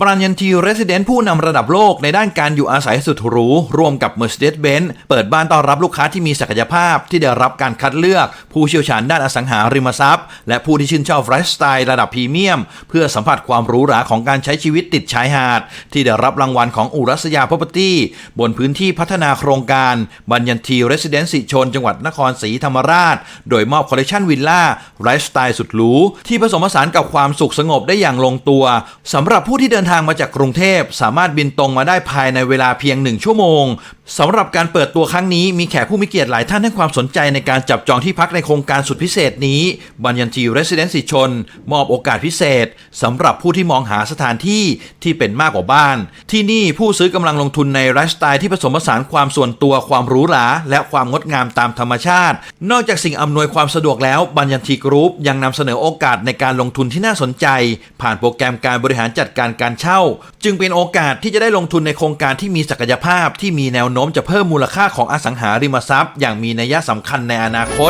บรันยันทีเรส i เดนต์ผู้นำระดับโลกในด้านการอยู่อาศัยสุดหรู ร่วมกับ Mercedes-Benz เปิดบ้านต้อนรับลูกค้าที่มีศักยภาพที่ได้รับการคัดเลือก ผู้เชี่ยวชาญด้านอสังหาริมทรัพย์ และผู้ที่ชื่นชอบไลฟ์สไตล์ระดับพรีเมียม เพื่อสัมผัสความหรูหราของการใช้ชีวิตติดชายหาด ที่ได้รับรางวัลของอุรัสยาพ r o p e r t y บนพื้นที่พัฒนาโครงการบัญญันทีเรส i เดนต์สิชน จังหวัดนครศรีธรรมราช โดยมอบคอลเลคชันวิลล่าไลฟ์สไตล์สุดหรูที่ผสมผสานกับความสุขสงบได้อย่างลงตัวสำหรับผู้ที่เดินทางมาจากกรุงเทพสามารถบินตรงมาได้ภายในเวลาเพียงหนึ่งชั่วโมง สำหรับการเปิดตัวครั้งนี้มีแขกผู้มีเกียรติหลายท่านให้ความสนใจในการจับจองที่พักในโครงการสุดพิเศษนี้บัญญันทีเรส i เดนสิชน มอบโอกาสพิเศษสำหรับผู้ที่มองหาสถานที่ที่เป็นมากกว่าบ้าน ที่นี่ผู้ซื้อกำลังลงทุนในไลฟ์สไตล์ที่ผสมผสานความส่วนตัวความหรูหราและความงดงามตามธรรมชาติ นอกจากสิ่งอำนวยความสะดวกแล้วบัญญันทีกรุ๊ปยังนำเสนอโอกาสในการลงทุนที่น่าสนใจ ผ่านโปรแกรมการบริหารจัดการการเช่า จึงเป็นโอกาสที่จะได้ลงทุนในโครงการที่มีศักยภาพที่มีแนวโน้มจะเพิ่มมูลค่าของอสังหาริมทรัพย์ อย่างมีนัยสำคัญในอนาคต